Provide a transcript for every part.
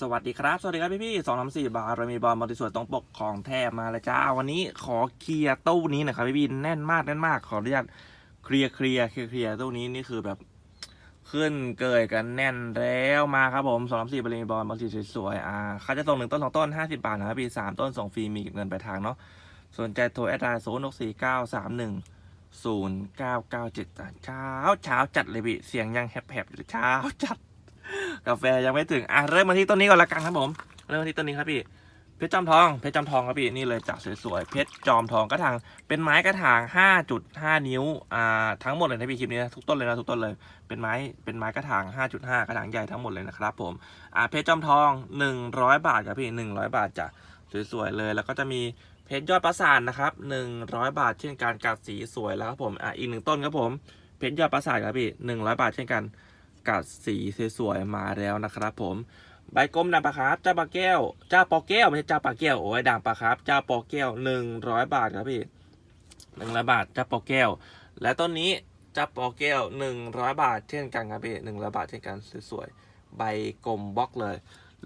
สวัสดีครับ สวัสดีครับพี่พี่สองสามสี่บาร์เรามีบอลมัลติส่วนตรงปกของแทบมาแล้วจ้า วันนี้ขอเคลียร์ตู้นี้นะครับพี่พี่แน่นมากแน่นมากขออนุญาตเคลียร์เคลียร์เคลียร์เคลียร์ตู้นี้นี่คือแบบขึ้นเกยกันแน่นแล้วมาครับผมสองสามสี่บาร์มีบอลมัลติสวยๆอ่าเขาจะส่งหนึ่งต้นสองต้นห้าสิบบาทนะครับพี่สามต้นส่งฟรีมีเก็บเงินไปทางเนาะสนใจโทรแอดไลน์ศูนย์หกสี่เก้าสามหนึ่งศูนย์เก้าเก้าเจ็ดเช้าเช้าจัดเลยพี่เสียงยังแหบๆอยู่เช้าจัด กาแฟยังไม่ถึงอะเริ่มมาที่ต้นนี้ก่อนละกันครับผม เริ่มมาที่ต้นนี้ครับพี่เพชรจอมทอง เพชรจอมทองครับพี่นี่เลยจากสวยๆ เพชรจอมทองกระถางเป็นไม้กระถาง 5.5 นิ้ว อ่า ทั้งหมดเลยนะพี่คลิปนี้นะทุกต้นเลยนะทุกต้นเลย เป็นไม้ เป็นไม้กระถาง 5.5 กระถางใหญ่ทั้งหมดเลยนะครับผม อ่า เพชรจอมทอง 100 บาทครับพี่ 100 บาทจ้ะสวยๆเลย แล้วก็จะมีเพชรยอดประสานนะครับ 100 บาท เช่นกันกัดสีสวยแล้วครับผม อ่าอีกหนึ่งต้นครับผม เพชรยอดประสานครับพี่ 100 บาทเช่นกัน กัดสีสวยๆมาแล้วนะครับผมใบกลมด่างปลาครับเจ้าปลาแก้ว เจ้าปอแก้วไม่ใช่เจ้าปลาแก้วโอ้ยด่างปลาครับเจ้าปอแก้วหนึ่งร้อยบาทครับพี่หนึ่งร้อยบาทเจ้าปอแก้ว และต้นนี้เจ้าปอแก้วหนึ่งร้อยบาทเช่นกันครับพี่หนึ่งร้อยบาทเช่นกันสวยๆใบกลมบล็อกเลย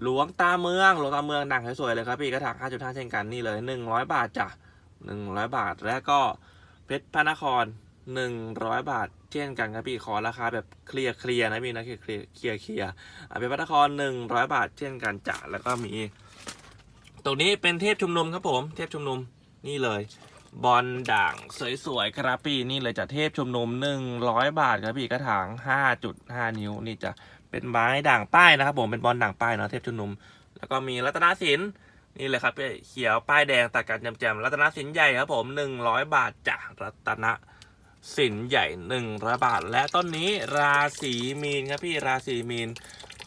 หลวงตาเมืองหลวงตาเมืองด่างสวยๆเลยครับพี่กระถาง5.5เช่นกันนี่เลยหนึ่งร้อยบาทจ้ะหนึ่งร้อยบาทแล้วก็เพชรพระนคร หนึ่งร้อยบาทเช่นกันครับพี่ขอราคาแบบเคลียร์เคลียร์นะพี่นะเคลียร์เคลียร์เคลียร์เคลียร์อะเป็นพัตครหนึ่งร้อยบาทเช่นกันจ้ะแล้วก็มี ตรงนี้เป็นเทพชุมนุมครับผม เทพชุมนุมนี่เลย บอลด่างสวยๆครับพี่นี่เลยจะเทพชุมนุมหนึ่งร้อยบาทครับพี่กระถางห้าจุดห้านิ้วนี่จะเป็นไม้ด่างป้ายนะครับผมเป็นบอลด่างป้ายเนาะเทพชุมนุม แล้วก็มีรัตนศิลป์นี่เลยครับพี่เขียวป้ายแดงตัดกันแจมๆรัตนศิลป์ใหญ่ครับผมหนึ่งร้อยบาทจ้ะรัตนศิ ลป์ใหญ่หนึ่งร้อยบาท และต้นนี้ราศีมีนครับพี่ราศีมีน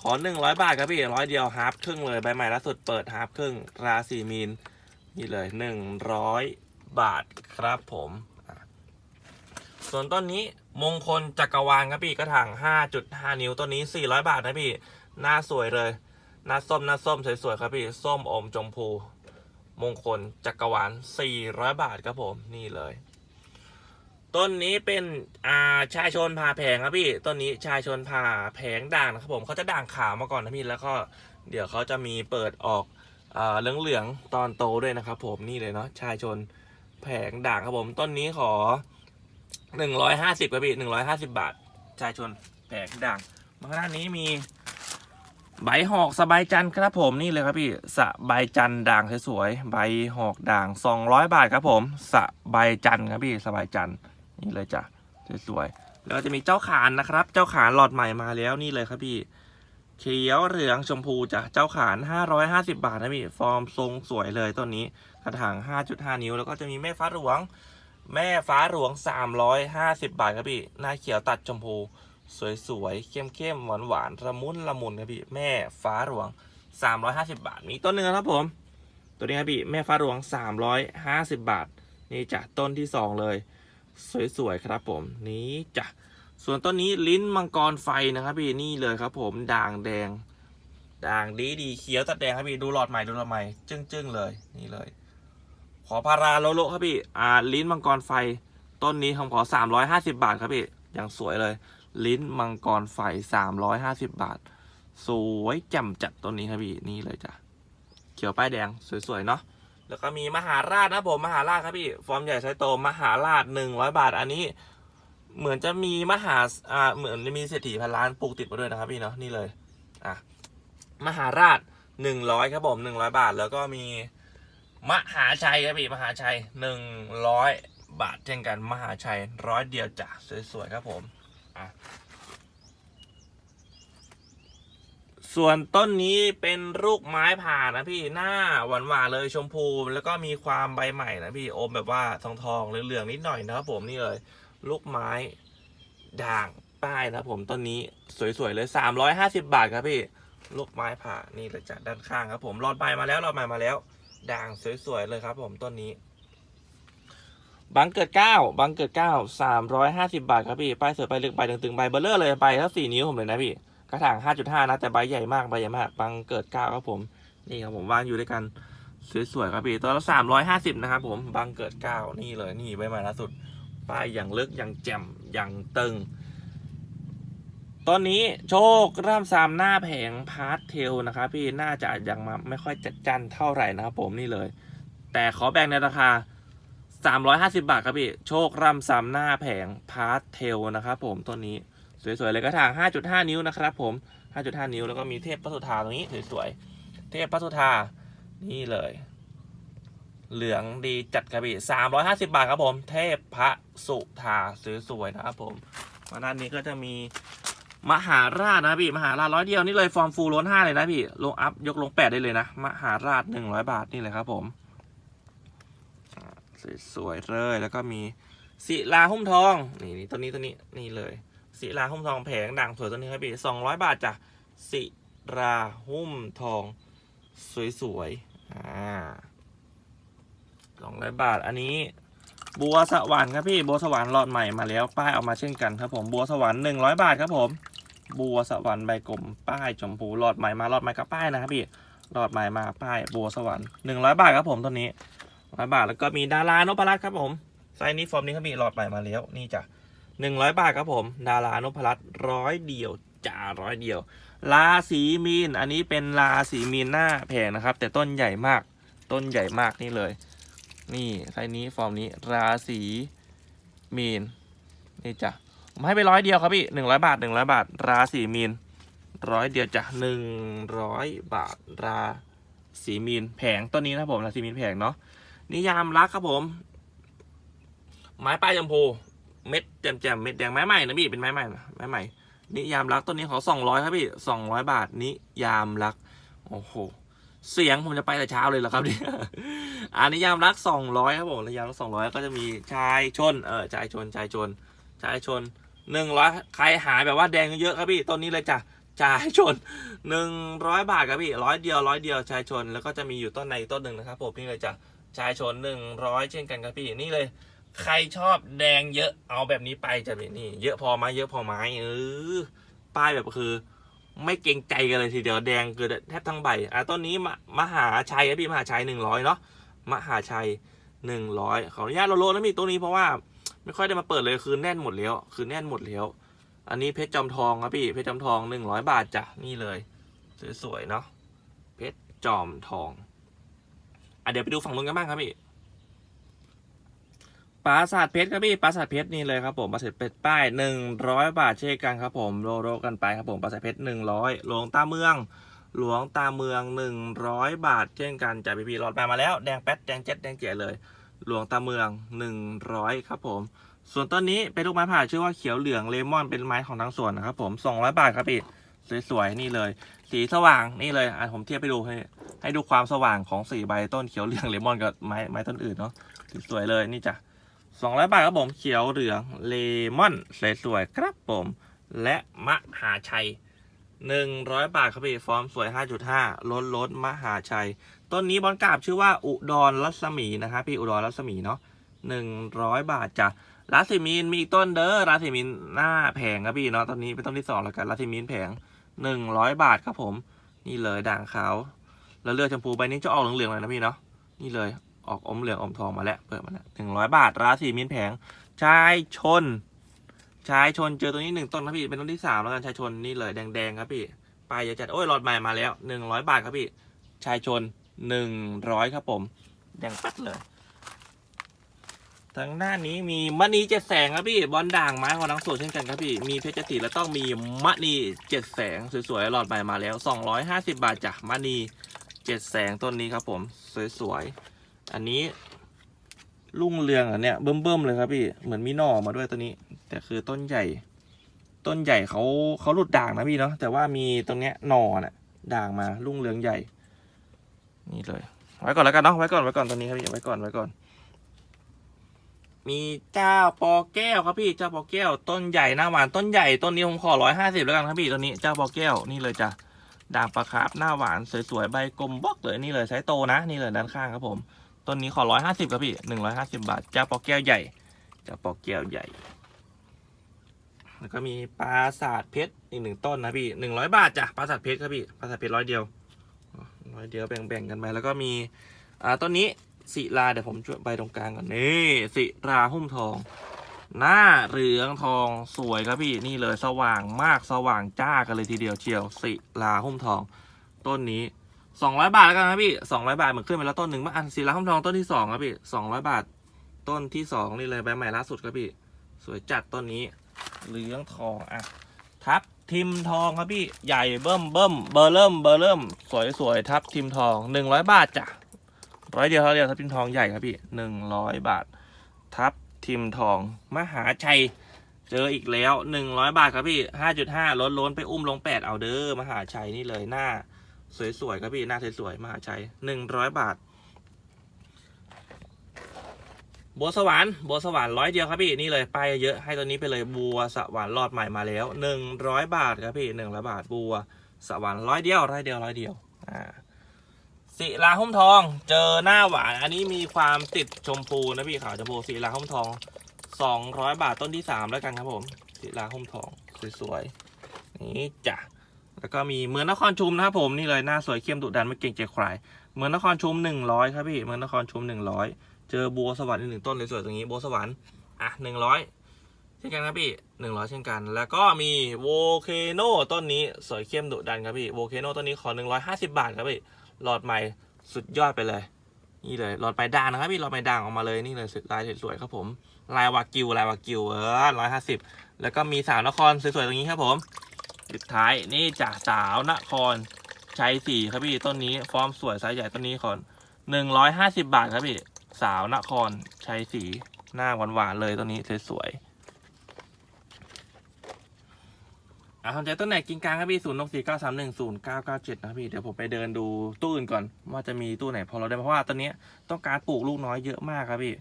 ขอหนึ่งร้อยบาทครับพี่ร้อยเดียวฮาร์ฟครึ่งเลยใบใหม่ล่าสุดเปิดฮาร์ฟครึ่ง ราศีมีนนี่เลยหนึ่งร้อยบาทครับผม ส่วนต้นนี้มงคลจักรวาลครับพี่กระถางห้าจุดห้านิ้วต้นนี้สี่ร้อยบาทนะพี่ หน้าสวยเลย หน้าส้มหน้าส้มสวยๆครับพี่ ส้มอมชมพู มงคลจักรวาลสี่ร้อยบาทครับผม นี่เลย ต้นนี้เป็นอ่าชายชนผ่าแผงครับพี่ต้นนี้ชายชนผ่าแผงด่างนะครับผมเขาจะด่างขาวมาก่อนนะพี่แล้วก็เดี๋ยวเขาจะมีเปิดออกอ่าเหลืองๆตอนโตด้วยนะครับผมนี่เลยเนาะชายชนแผงด่างครับผมต้นนี้ขอหนึ่งร้อยห้าสิบครับพี่หนึ่งร้อยห้าสิบาท ชายชนแผงด่างมาข้างหน้านี้มีใบหอกสบายจันทร์ครับผมนี่เลยครับพี่สบายจันทร์ด่างสวยๆใบหอกด่าง 200 บาทครับผมสบายจันทร์ครับพี่สบายจันทร์ นี่เลยจ้ะสวยๆแล้วจะมีเจ้าขานนะครับ เจ้าขานหลอดใหม่มาแล้วนี่เลยครับพี่ เขียวเหลืองชมพูจ้ะเจ้าขาน 550 บาทนะพี่ฟอร์มทรงสวยเลยต้นนี้กระถาง 5.5 นิ้ว แล้วก็จะมีแม่ฟ้าหลวง แม่ฟ้าหลวง 350 บาทครับพี่หน้าเขียวตัดชมพู สวยๆเข้มๆหวานๆละมุนละมุนครับพี่แม่ฟ้าหลวง 350 บาท มีต้นหนึ่งครับผมตัวนี้ครับพี่แม่ฟ้าหลวง 350 บาท นี่จ้ะต้นที่สองเลย สวยๆครับผมนี้จ้ะส่วนต้นนี้ลิ้นมังกรไฟนะครับพี่นี่เลยครับ ผมด่างแดง ด่างดีดีเขียวตัดแดงครับพี่ดูหลอดใหม่ดูหลอดใหม่จึ้งๆเลยนี่เลย ขอพาราโลโลครับพี่อ่าลิ้นมังกรไฟ ต้นนี้ผมขอ350บาทครับพี่อย่างสวยเลย ลิ้นมังกรไฟ350บาท สวยแจ่มจัดต้นนี้ครับพี่นี่เลยจ้ะเขียวป้ายแดงสวยๆเนาะ แล้วก็มีมหาราชนะผมมหาราชครับพี่ฟอร์มใหญ่ไซส์โตมหาราช100บาทอันนี้ เหมือนจะมีมหาอ่าเหมือนจะมีเศรษฐีพันล้านปลูกติดมาด้วยนะครับพี่เนาะนี่เลยอะมหาราช100ครับผม100บาท แล้วก็มีมหาชัยครับพี่มหาชัย100บาทเช่นกันมหาชัยร้อยเดียวจ้ะสวยๆครับผมอะ ส่วนต้นนี้เป็นลูกไม้ผ่านะพี่หน้าหวานๆเลยชมพูแล้วก็มีความใบใหม่นะพี่อมแบบว่าทองทองๆเหลืองๆนิดหน่อยนะครับผมนี่เลยลูกไม้ด่างป้ายนะครับผมต้นนี้สวยๆเลย350บาทครับพี่ลูกไม้ผ่านี่เลยจ้ะด้านข้างครับผมรอดใบมาแล้วรอดใบมาแล้ว ด่างสวยๆเลยครับผมต้นนี้บังเกิดเก้าบังเกิดเก้าสามร้อยห้าสิบาทครับพี่ป้ายเสือใบลึกใบตึงๆใบเบลเลอร์เลยใบทั้งสี่นิ้วผมเลยนะพี่ กระถางห้าจุดห้านะ แต่ใบใหญ่มาก ใบใหญ่มาก บังเกิดเก้าครับผม นี่ครับผมวางอยู่ด้วยกัน สวยๆครับพี่ตัวละสามร้อยห้าสิบนะครับผม บังเกิดเก้านี่เลย นี่ใบใหม่ล่าสุด ป้ายอย่างลึก อย่างแจ่ม อย่างตึงต้นนี้โชคร่ำซามหน้าแผงพาร์ทเทลนะครับพี่ น่าจะยังมาไม่ค่อยจัดจันเท่าไหร่นะครับผมนี่เลย แต่ขอแบ่งในราคา350 บาทครับพี่ โชคร่ำซามหน้าแผงพาร์ทเทลนะครับผมต้นนี้ สวยๆเลยกระถาง 5.5 นิ้วนะครับผม 5.5 นิ้วแล้วก็มีเทพพระสุธาตรงนี้สวยๆ เทพพระสุธา นี่เลย เหลืองดีจัดครับพี่350 บาทครับผม เทพพระสุธาสวยๆนะครับผมมาด้านนี้ก็จะมีมหาราชนะพี่มหาราชร้อยเดียวนี่เลยฟอร์มฟูลล้นห้าเลยนะพี่ ลงอัพยกลงแปดได้เลยนะ มหาราชหนึ่งร้อยบาทนี่เลยครับผมสวยๆเลยแล้วก็มีศิลาหุ้มทอง นี่นี่ตัวนี้ตัวนี้นี่เลย ศิลาหุ้มทองแผงด่างสวยตัวนี้ครับพี่สองร้อยบาทจ้ะศิราหุ้มทอง สวยๆอ่าสองร้อยบาท อันนี้บัวสวรรค์ครับพี่บัวสวรรค์หลอดใหม่มาแล้วป้ายเอามาเช่นกันครับผมบัวสวรรค์หนึ่งร้อยบาทครับผม บัวสวรรค์ใบกลมป้ายชมพูหลอดใหม่มาหลอดใหม่กับป้ายนะครับพี่หลอดใหม่มาป้ายบัวสวรรค์หนึ่งร้อยบาทครับผมตัวนี้ร้อยบาทแล้วก็มีดารานพรัตน์ครับผมไซส์นี้ฟอร์มนี้ครับพี่หลอดใหม่มาแล้วนี่จ้ะ หนึ่งร้อยบาทครับผม ดารานพรัตน์ร้อยเดียวจ่าร้อยเดียว ราศีมีน อันนี้เป็นราศีมีนหน้าแผงนะครับ แต่ต้นใหญ่มาก ต้นใหญ่มากนี่เลย นี่ไซนี้ฟอร์มนี้ราศีมีน นี่จ้ะผมให้ไปร้อยเดียวครับพี่หนึ่งร้อยบาทหนึ่งร้อยบาท ราศีมีนร้อยเดียวจ้ะหนึ่งร้อยบาท ราศีมีนแผงต้นนี้นะครับผมราศีมีนแผงเนาะนิยามรักครับผม ไม้ป้ายชมพู เม็ดแจ่มๆเม็ดแดงไม้ใหม่นะพี่เป็นไม้ใหม่นะไม้ใหม่นิยามรักต้นนี้ขอสองร้อยครับพี่สองร้อยบาทนิยามรักโอ้โหเสียงผมจะไปแต่เช้าเลยเหรอครับเนี่ยอันนิยามรักสองร้อยครับผมนิยามรักสองร้อยก็จะมีชายชนเออชายชนชายชนชายชนหนึ่งร้อยใครหายแบบว่าแดงเยอะๆครับพี่ต้นนี้เลยจ้ะชายชนหนึ่งร้อยบาทครับพี่ร้อยเดียวร้อยเดียวชายชนแล้วก็จะมีอยู่ต้นในต้นหนึ่งนะครับผมนี่เลยจ้ะชายชนหนึ่งร้อยเช่นกันครับพี่นี่เลย ใครชอบแดงเยอะเอาแบบนี้ไปจะเป็นนี่ เยอะพอไหมเยอะพอไหมเออป้ายแบบคือ ไม่เกรงใจกันเลยทีเดียวแดงเกินแทบทั้งใบอะต้นนี้มามหาชัยพี่มหาชัยหนึ่งร้อยเนาะมหาชัยหนึ่งร้อยขออนุญาตเราโลนะพี่ตัวนี้เพราะว่า ไม่ค่อยได้มาเปิดเลยคือแน่นหมดแล้ว คือแน่นหมดแล้ว อันนี้เพชรจอมทองครับพี่เพชรจอมทองหนึ่งร้อยบาทจ้ะนี่เลยสวยๆเนาะเพชรจอมทองอะเดี๋ยวไปดูฝั่งนู้นกันบ้างครับพี่ ปราสาทเพชรครับพี่ปราสาทเพชรนี่เลยครับผมปราสาทเพชรป้ายหนึ่งร้อยบาทเช่นกันครับผมโลโลกันไปครับผมปราสาทเพชรหนึ่งร้อยหลวงตาเมือง หลวงตาเมืองหนึ่งร้อยบาทเช่นกันจ่ากพีพีหลอดไปมาแล้วแดงแป๊ดแดงเจ็ดแดงเจ๋เลย หลวงตาเมืองหนึ่งร้อยครับผม ส่วนต้นนี้เป็นลูกไม้ผ่าชื่อว่าเขียวเหลืองเลมอนเป็นไม้ของทางสวนนะครับผมสองร้อยบาทครับพี่สวยๆนี่เลย สีสว่างนี่เลยอะผมเทียบไปดูให้ให้ดูความสว่างของสีใบต้นเขียวเหลืองเลมอนกับไม้ไม้ต้นอื่นเนาะสวยเลยนี่จ้ะ สองร้อยบาทครับผมเขียวเหลืองเลมอนสวยๆครับผม และมหาชัยหนึ่งร้อยบาทครับพี่ฟอร์มสวยห้าจุดห้าล้นล้นมหาชัย ต้นนี้บอลกราบชื่อว่าอุดรรัศมีนะครับพี่อุดรรัศมีเนาะหนึ่งร้อยบาทจ้ะราศีมีนมีอีกต้นเด้อราศีมีนหน้าแผงครับพี่เนาะตอนนี้เป็นต้นที่สองแล้วกันราศีมีนแผงหนึ่งร้อยบาทครับผม นี่เลยด่างขาวแล้วเลือดชมพูใบนี้จะออกเหลืองๆเลยนะพี่เนาะนี่เลย ออกอมเหลืองอมทองมาแล้วเปิดมาแล้วหนึ่งร้อยบาท ราศีมีนแผงชายชนชายชนเจอตัวนี้หนึ่งต้นครับพี่เป็นต้นที่สามแล้วกันชายชนนี่เลยแดงๆครับพี่ไปลายจะจัดโอ้ยหลอดใหม่มาแล้วหนึ่งร้อยบาทครับพี่ชายชนหนึ่งร้อยครับผมแดงปัดเลยทางด้านนี้มีมณีเจ็ดแสงครับพี่บอลด่างไม้ของนังโสดเช่นกันครับพี่มีเพชรจิตแล้วต้องมีมณีเจ็ดแสงสวยๆหลอดใหม่มาแล้วสองร้อยห้าสิบาทจ้ะมณีเจ็ดแสงต้นนี้ครับผมสวยๆ อันนี้รุ่งเรืองอะเนี่ยเบิ่มๆเลยครับพี่เหมือนมีหน่อมาด้วยตัวนี้ แต่คือต้นใหญ่ ต้นใหญ่เขาเขาหลุดด่างนะพี่เนาะแต่ว่ามีตรงเนี้ยหน่อน่ะด่างมารุ่งเรืองใหญ่ นี่เลย ไว้ก่อนแล้วกันเนาะไว้ก่อนไว้ก่อนตัวนี้ครับพี่ไว้ก่อนไว้ก่อน มีเจ้าปอแก้วครับพี่เจ้าปอแก้ว ต้นใหญ่หน้าหวานต้นใหญ่ต้นนี้ผมขอร้อยห้าสิบแล้วกันครับพี่ตัวนี้เจ้าปอแก้วนี่เลยจ้ะด่างปลาคาร์ฟหน้าหวานสวยๆใบกลมบล็อกเลยนี่เลยไซส์โตนะ นี่เลยด้านข้างครับผม ต้นนี้ขอร้อยห้าสิบครับพี่หนึ่งร้อยห้าสิบาท เจ้าปอกแก้วใหญ่เจ้าปอกแก้วใหญ่ แล้วก็มีปราสาทเพชรอีกหนึ่งต้นนะพี่หนึ่งร้อยบาทจ้ะปราสาทเพชรครับพี่ปราสาทเพชรร้อยเดียวร้อยเดียวแบ่งๆกันไปแล้วก็มีอ่าต้นนี้ศิลาเดี๋ยวผมช่วยใบตรงกลางก่อนนี่ศิราหุ้มทอง หน้าเหลืองทองสวยครับพี่นี่เลยสว่างมากสว่างจ้ากันเลยทีเดียวเชียวสิลาหุ้มทอง ต้นนี้ สองร้อยบาทแล้วกันครับพี่สองร้อยบาทเหมือนขึ้นไปแล้วต้นหนึ่งมาอันศิลาหุ้มทองต้นที่สองครับพี่สองร้อยบาท ต้นที่สองนี่เลยใบใหม่ล่าสุดครับพี่ สวยจัดต้นนี้เหลืองทองอะทับทิมทองครับพี่ใหญ่เบิ่มเบิ่มเบอร์เริ่มเบอร์เริ่ม สวยสวยทับทิมทองหนึ่งร้อยบาทจ้ะร้อยเดียวเท่าเดียวทับทิมทองใหญ่ครับพี่หนึ่งร้อยบาท ทับทิมทองมหาชัยเจออีกแล้วหนึ่งร้อยบาทครับพี่ห้าจุดห้าล้นล้นไปอุ้มลงแปดเอาเด้อมหาชัยนี่เลยหน้า สวยๆครับพี่หน้าสวยๆมหาชัยหนึ่งร้อยบาทบัวสวรรค์บัวสวรรค์ร้อยเดียวครับพี่นี่เลยป้ายเยอะให้ตัวนี้ไปเลยบัวสวรรค์รอดใหม่มาแล้วหนึ่งร้อยบาทครับพี่หนึ่งร้อยบาทบัวสวรรค์ร้อยเดียวร้อยเดียวร้อยเดียวอ่าศิลาหุ้มทอง เจอหน้าหวาน อันนี้มีความติดชมพูนะพี่ขาวชมพูศิลาหุ้มทองสองร้อยบาทต้นที่สามแล้วกันครับผมศิลาหุ้มทองสวยๆนี่จ้ะ แล้วก็มีเมืองนครชุมนะครับผมนี่เลยหน้าสวยเข้มดุดันไม่เก่งใจใครเมืองนครชุมหนึ่งร้อยครับพี่เมืองนครชุมหนึ่งร้อยเจอบัวสวรรค์อีหนึ่งต้นเลยสวยๆตรงนี้บัวสวรรค์อะหนึ่งร้อยเช่นกันครับพี่หนึ่งร้อยเช่นกัน แล้วก็มีโวเคโนต้นนี้สวยเข้มดุดันครับพี่โวเคโนต้นนี้ขอหนึ่งร้อยห้าสิบาทครับพี่หลอดใหม่สุดยอดไปเลย นี่เลยหลอดไปด่างนะครับพี่หลอดไปด่างออกมาเลยนี่เลยลายสวยๆครับผมลายวากิวลายวากิวเออร้อยห้าสิบแล้วก็มีสาวนครสวยๆตรงนี้ครับผม สุดท้ายนี่จากสาวนครชัยสี่ครับพี่ต้นนี้ฟอร์มสวยไซส์ใหญ่ต้นนี้ขอหนึ่งร้อยห้าสิบบาทครับพี่สาวนครชัยศรีหน้าหวานๆเลยตัวนี้สวยๆอะสนใจต้นไหนกินกลางครับพี่ศูนย์หกสี่เก้าสามหนึ่งศูนย์เก้าเก้าเจ็ดนะพี่เดี๋ยวผมไปเดินดูตู้อื่นก่อน ว่าจะมีตู้ไหนพอเราได้เพราะว่าตอนนี้ต้องการปลูกลูกน้อยเยอะมากครับพี่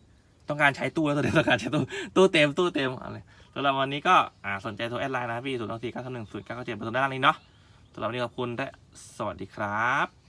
ต้องการใช้ตู้แล้วตอนนี้ต้องการใช้ตู้ตู้เต็มตู้เต็มอะไรสำหรับวันนี้ก็อ่าสนใจโทรแอดไลน์นะพี่ศูนย์สองสี่เก้าสามหนึ่งศูนย์เก้าเจ็ดเป็นตัวด้านนี้เนาะสำหรับวันนี้ขอบคุณและสวัสดีครับ